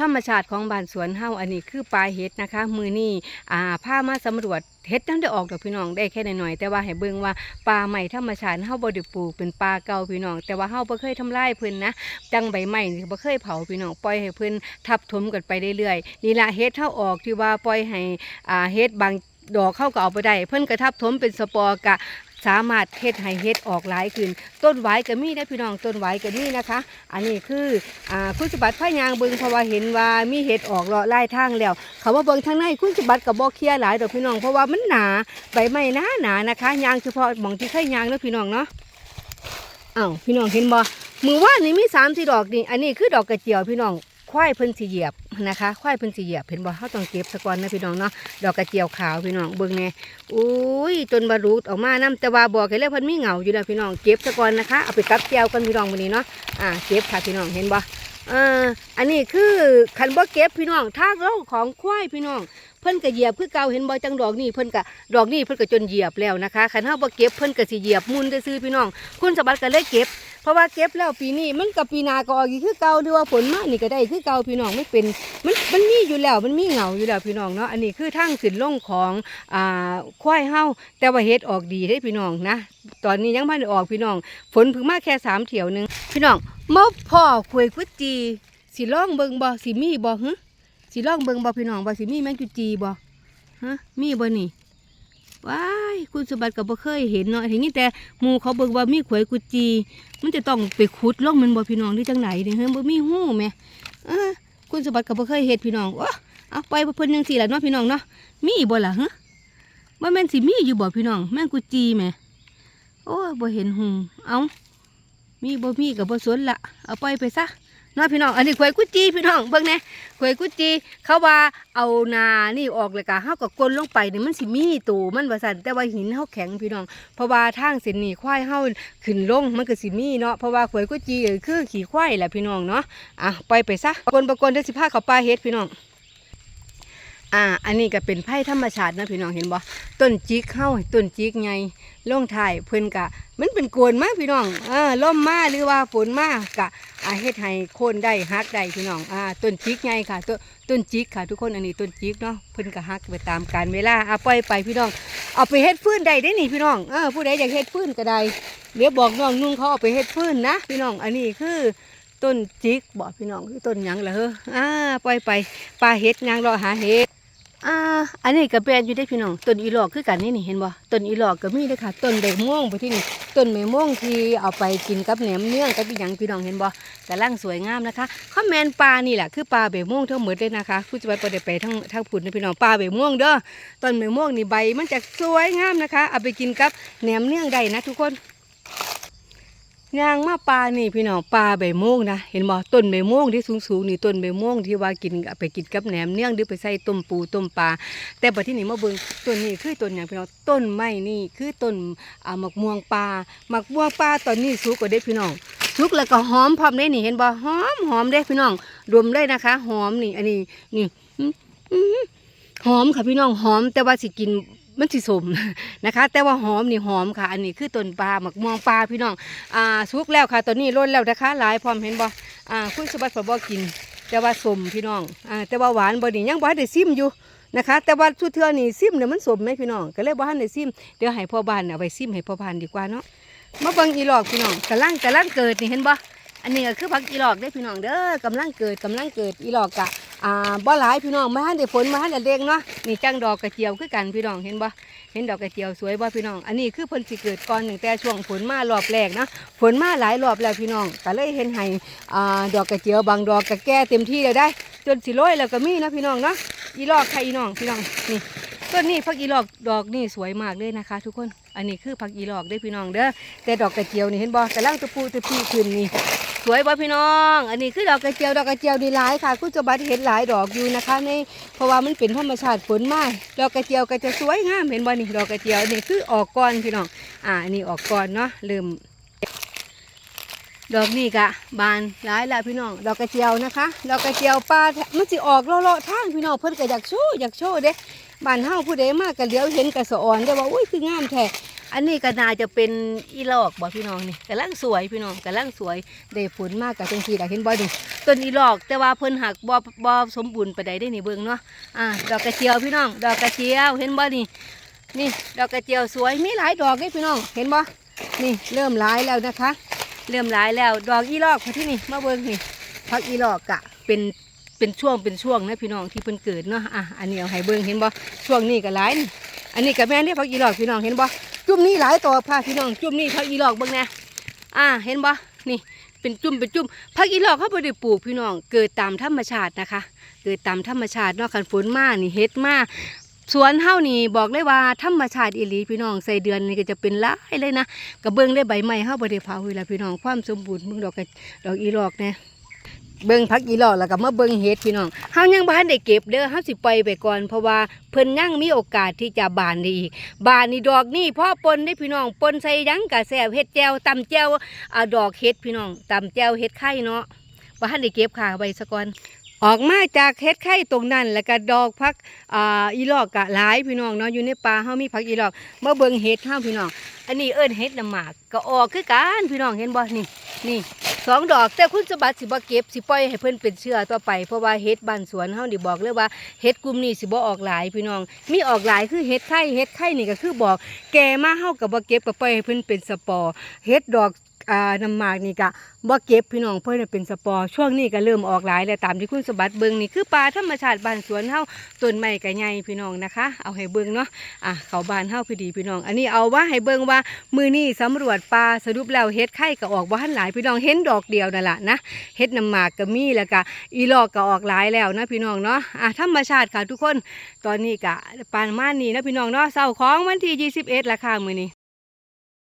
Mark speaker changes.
Speaker 1: ธรรมชาติของบ้านสวนเฮาอันนี้คือปลายเห็ดนะคะ มือนี้อ่าพามาสำรวจเห็ดนั่นได้ออกดอกพี่น้องได้แค่หน่อยๆแต่ว่าให้เบิ่งว่าปลาใหม่ธรรมชาติเฮาบ่ได้ปลูกเป็นปลาเก่าพี่น้อง แต่ว่าเฮาบ่เคยทำลายเพิ่นนะจังใบไม้นี่บ่เคยเผาพี่น้องปล่อยให้เพิ่นทับถมกันไปเรื่อยๆนี่ละเห็ดเฮาออกที่ว่าปล่อยให้อ่าเห็ดบางดอกเข้าก็เอาไปได้ เพิ่นก็ทับถมเป็นสปอร์กะ สามารถเฮ็ดให้เฮ็ดออกหลายขึ้น ต้นหวายก็มีนะพี่น้องต้นหวายก็มีนะคะ อันนี้คืออ่าคุณสมบัติพายางเบิงเพราะว่าเห็นว่ามีเห็ดออกเลาะไล่ทางแล้วเขาว่าเบิงทางในคุณสมบัติกับบ่เคลียหลายดอกพี่น้องเพราะว่ามันหนาใบไม้หนาหนานะคะยางเฉพาะหมองที่เคยยางเนาะพี่น้องเนาะอ้าวพี่น้องเห็นบ่มือว่านนี่มีสามสี่ดอกนี่อันนี้คือดอกกระเจียวพี่น้องควายเพิ่นสิเหยียบ นะคะควายเพิ่นสิเหยียบเห็นบ่เฮาต้องเก็บสะก่อนนะพี่น้องเนาะดอกกระเจียวขาวพี่น้องเบิ่งแน่อุ้ยจนบรรลุออกมาน้ำแต่ว่าบอกให้เลยเพิ่นมีเหงาอยู่แล้วพี่น้องเก็บสะก่อนนะคะเอาไปกับแก้วกันพี่น้องวันนี้เนาะอ่าเก็บค่ะพี่น้องเห็นบ่เอ่ออันนี้คือคันบ่เก็บพี่น้องทางเราของควายพี่น้อง เพิ่นก็เหยียบคือเก่าเห็นบ่จังดอกนี่เพิ่นก็ดอกนี่เพิ่นก็จนเหยียบแล้วนะคะคันเฮาบ่เก็บเพิ่นก็สิเหยียบมุนซื่อพี่น้อง คุณสมบัติก็เลยเก็บ เพราะว่าเก็บแล้วปีนี้มันกับปีหนาก็ออกอีกคือเก่าหรือว่าผลมานี่ก็ได้คือเก่าพี่น้องไม่เป็นมันมันมีอยู่แล้วมันมีเหงาอยู่แล้วพี่น้องเนาะอันนี้คือทางสินลงของอ่าควายเฮาแต่ว่าเฮ็ดออกดีได้พี่น้องนะตอนนี้ยังไม่ได้ออกพี่น้องฝนเพิ่งมาแค่สามเถียวหนึงพี่น้องมบพ่อคุยกุจีสิล่องเบิงบ่สิมีบ่ฮึ สิล่องเบิงบ่พี่น้องบ่สิมีแมงจุจีบ่ฮะมีบ่นี่ว้ายคุณสมบัติก็บ่เคยเห็นเนาะเห็นนี่แต่หมูเขาเบิ่งว่ามีขวยกุจี มันจะต้องไปขุดล่องมันบ่พี่น้องหรือจังไหนเด้เฮ้ยบ่มีหู้แม่เออคุณสมบัติก็บ่เคยเฮ็ดพี่น้องวะเอาไปเพิ่นจังซี่ล่ะเนาะพี่น้องเนาะมีบ่ล่ะฮะบ่แม่นสิมีอยู่บ่พี่น้องแม่งกุจีแม่โอ้บ่เห็นหูเอามีบ่มีก็บ่สนละเอาไปไปซะ เนาะพี่น้อง อันนี้ขวยกุจีพี่น้องเบิ่งแหน่ขวยกุจีเขาว่าเอานานี่ออกเลยกะเฮาก็กลนลงไปนี่มันสิมีตูมันว่าซั่นแต่ว่าหินเฮาแข็งพี่น้อง เพราะว่าทางเส้นนี้ควายเฮาขึ้นลงมันก็สิมีเนาะ เพราะว่าขวยกุจีคือขี่ควายแหละพี่น้องเนาะ อะไปไปซะปรากฏประกฏเดี๋ยวสิพาเขาปลาเฮ็ดพี่น้อง อ่า อันนี้ก็เป็นไผ่ธรรมชาตินะพี่น้องเห็นบ่ต้นจิกเฮาต้นจิกใหญ่ลงถ่ายเพิ่นกะ มันเป็นกวนมากพี่น้องเออล่มมาหรือว่าฝนมากกะอาเฮ็ดให้โคนได้ฮักได้พี่น้องอ่าต้นจิกใหญ่ค่ะต้นต้นจิกค่ะ ทุกคนอันนี้ต้นจิกเนาะเพิ่นก็ฮักไปตามกาลเวลาอะปล่อยไปพี่น้อง เอาไปเฮ็ดฟืนได้ได้นี่พี่น้องเออผู้ใดอยากเฮ็ดฟืนก็ได้เดี๋ยวบอกน้องนุ่งเขาเอาไปเฮ็ดฟืนนะพี่น้องอันนี้คือต้นจิกบอกพี่น้องคือต้นหยังเหรอเฮ้ออ่าปล่อยไปปลาเฮ็ดยางรอหาเฮ็ด อ่า อันนี้ก็เป็นอยู่ได้พี่น้องต้นอีหลอกคือกันนี่นี่เห็นบ่ต้นอีหลอกก็มีเด้อค่ะต้นใบม่วงไปที่นี่ต้นใบม่วงที่เอาไปกินกับแหนมเนื้อกับอีหยังพี่น้องเห็นบ่กำลังสวยงามนะคะข้าวแมนปลานี่แหละคือปลาใบม่วงทั้งหมดเลยนะคะผู้จัดการได้ไปทั้งทั้งผุดนะพี่น้องปลาใบม่วงเด้อต้นใบม่วงนี่ใบมันจะสวยงามนะคะ เอาไปกินกับแหนมเนื้อได้นะทุกคน ยางมาปลานี่พี่น้องปลาใบม่วงนะเห็นบ่ต้นใบม่วงที่สูงสูงๆนี่ต้นใบม่วงที่ว่ากินไปกินกับแหนมเนื้องหรือไปใส่ต้มปูต้มปลาแต่บัดที่นี่มาเบิ่งต้นนี้คือต้นอย่างพี่น้องต้นไม้นี่คือต้นอ่าหมักม่วงปลาหมักม่วงปลาตอนนี้สุกกว่าเด้พี่น้องสุกแล้วก็หอมพร้อมได้นี่เห็นบ่หอมหอมเด้พี่น้องรวมเลยนะคะ หอมนี่อันนี้นี่หอมค่ะพี่น้องหอมแต่ว่าสิกิน มันสิสมนะคะ แต่ว่าหอมนี่หอมค่ะ อันนี้คือต้นปลาหมักม่วงปลาพี่น้องอ่าสุกแล้วค่ะตอนนี้ล้นแล้วนะคะหลายพร้อมเห็นบ่อ่าคุณสมบัติฝบ่กิน แต่ว่าสมพี่น้องอ่าแต่ว่าหวานบ่นี่ยังบ่ได้ซิมอยู่นะคะ แต่ว่าทุเทือนี่ซิมเนี่ยมันสมไหมพี่น้องก็เลยบ่ทันได้ซิมเดี๋ยวให้พ่อบ้านเอาไปซิมให้พ่อบ้านดีกว่าเนาะมาเบิ่งอีหลอกพี่น้องกำลังกำลังเกิดนี่เห็นบ่อันนี้ก็คือผักอีหลอกเด้พี่น้องเด้อกำลังเกิดกำลังเกิดอีหลอกกะ อ่าบ่หลายพี่น้องมาทันได้ฝนมาทันได้เด้งเนาะนี่จังดอกกระเจียวคือกันพี่น้องเห็นบ่เห็นดอกกระเจียวสวยบ่พี่น้อง อันนี้คือเพิ่นสิเกิดก่อนตั้งแต่ช่วงฝนมารอบแรกนะฝนมาหลายรอบแล้วพี่น้องก็เลยเห็นให้อ่าดอกกระเจียวบางดอกก็แก่เต็มที่แล้วได้ จนสิโรยแล้วก็มีนะพี่น้องเนาะอีหลอกค่ะอีน้องพี่น้องนี่ต้นนี้พักอีหลอกดอกนี่สวยมากเลยนะคะ ทุกคน อันนี้คือพักอีหลอกเด้พี่น้องเด้อแต่ดอกกระเจียวนี่เห็นบ่กำลังตะปูตะพีขึ้นนี่ สวยบ่พี่น้อง อันนี้คือดอกกระเจียวดอกกระเจียวดีหลายค่ะคุณจะบัดเห็นหลายดอกอยู่นะคะในเพราะว่ามันเป็นธรรมชาติฝนมาดอกกระเจียวก็จะสวยงามเห็นบ่นี่ดอกกระเจียวนี่คือออกก่อนพี่น้องอ่าอันนี้ออกก่อนเนาะเริ่มดอกนี่กะบานหลายแล้วพี่น้องดอกกระเจียวนะคะดอกกระเจียวปลามันสิออกเลาะๆทางพี่น้องเพิ่นก็อยากโชว์อยากโชว์เด้บ้านเฮาผู้ใดมากก็เลี้ยวเห็นกระสออนได้ว่าอุ้ยคืองามแท้ อันนี้ก็น่าจะเป็นอีลอกบ่พี่น้องนี่กำลังสวยพี่น้องกำลังสวยได้ผลมากกับจังซี่ล่ะเห็นบ่นี่ต้นอีลอกแต่ว่าเพิ่นหักบ่บ่สมบูรณ์ไปานใดได้นี่เบิ่งเนาะอ่าดอกกระเจียวพี่น้อง ดอกกระเจียวเห็นบ่นี่นี่ดอกกระเจียวสวยมีหลายดอกเลยพี่น้องเห็นบ่นี่เริ่มหลายแล้วนะคะ เริ่มหลายแล้วดอกอีลอกที่นี่มาเบิ่งนี่พักอีลอกกะเป็นเป็นช่วงเป็นช่วงนะพี่น้องที่เพิ่นเกิดเนาะอะอันนี้เอาให้เบิ่งเห็นบ่ช่วงนี้ก็หลายนี่อันนี้ก็แม่นเรียกพักอีลอกพี่น้องเห็นบ่ จุ่มนี้หลายตัวค่ะพี่น้องจุ่มนี้พักอีหลอกบิ่งแน่อ่าเห็นบ่นี่เป็นจุ่มเป็นจุ่มพักอีหลอกเขาบ่ได้ปลูกพี่น้อง เกิดตามธรรมชาตินะคะ เกิดตามธรรมชาตินาะคันฝนมานี่เฮ็ดมาสวนเฮานี่บอกเลยว่าธรรมชาติอีหลีพี่น้องใส่เดือนนี่ก็จะเป็นหลายเลยนะกระเบื้องได้ใบไม้เฮาบ่ได้เผาอยู่แล้วพี่น้องความสมบูรณ์เบิ่งดอกกระดอกอีหลอกแน่ เบิ่งพักอีหล่อแล้วก็มาเบิ่งเฮ็ดพี่น้องเฮายังบ่ทันได้เก็บเด้อเฮาสิปล่อยไปก่อนเพราะว่าเพิ่นยังมีโอกาสที่จะบานได้อีก บานนี่ดอกนี่พ่อปนได้พี่น้องปนใส่หยังก็แซ่บเฮ็ดแจ่วตำแจ่วอ่าดอกเฮ็ดพี่น้องตำแจ่วเฮ็ดไข่เนาะบ่ทันได้เก็บค่ะไว้ซะก่อน ออกมาจากเฮ็ดไข่ตรงนั้น แล้วก็ดอกพักอ่าอีหลอกกะหลายพี่น้องเนาะอยู่ในป่าเฮามีผักอีหลอกมาเบิ่งเฮ็ดเฮาพี่น้อง อันนี้เอิ้นเฮ็ดน้ำหมากก็ออกคือกันพี่น้องเห็นบ่นี่นี่สองดอกแต่คุณสมบัติสิบ่เก็บสิปล่อยให้เพิ่นเป็นเชื้อต่อไปเพราะว่าเฮ็ดบ้านสวนเฮานี่บอกเลยว่าเฮ็ดกลุ่มนี้สิบ่ออกหลายพี่น้อง มีออกหลายคือเฮ็ดไข่เฮ็ดไข่นี่ก็คือบอก แก่มาเฮาก็บ่เก็บก็ปล่อยให้เพิ่นเป็นสปอร์เฮ็ดดอก อ่าน้ำหมากนี่ก็บ่เก็บพี่น้องเพิ่นนเป็นสปอร์ช่วงนี้ก็เริ่มออกหลายแล้วตามที่คุณสมบัติเบิ่งนี่คือป่าธรรมชาติบ้านสวนเฮาต้นไม้ก็ใหญ่พี่น้องนะคะ เอาให้เบิ่งเนาะอะเขาบ้านเฮาพอดีพี่น้อง อันนี้เอาว่าให้เบิ่งว่ามื้อนี้สำรวจป่าสรุปแล้วเฮ็ดไข่ก็ออกบ่ทันหลายพี่น้องเห็นดอกเดียวนั่นล่ะนะเฮ็ดน้ำหมากก็มีแล้วก็อีลอกก็ออกหลายแล้วนะพี่น้องเนาะอะธรรมชาติค่ะทุกคนตอนนี้ก็ปานมาณนี้นะพี่น้องเนาะเสาร์ของวันที่ 21ราคามื้อนี้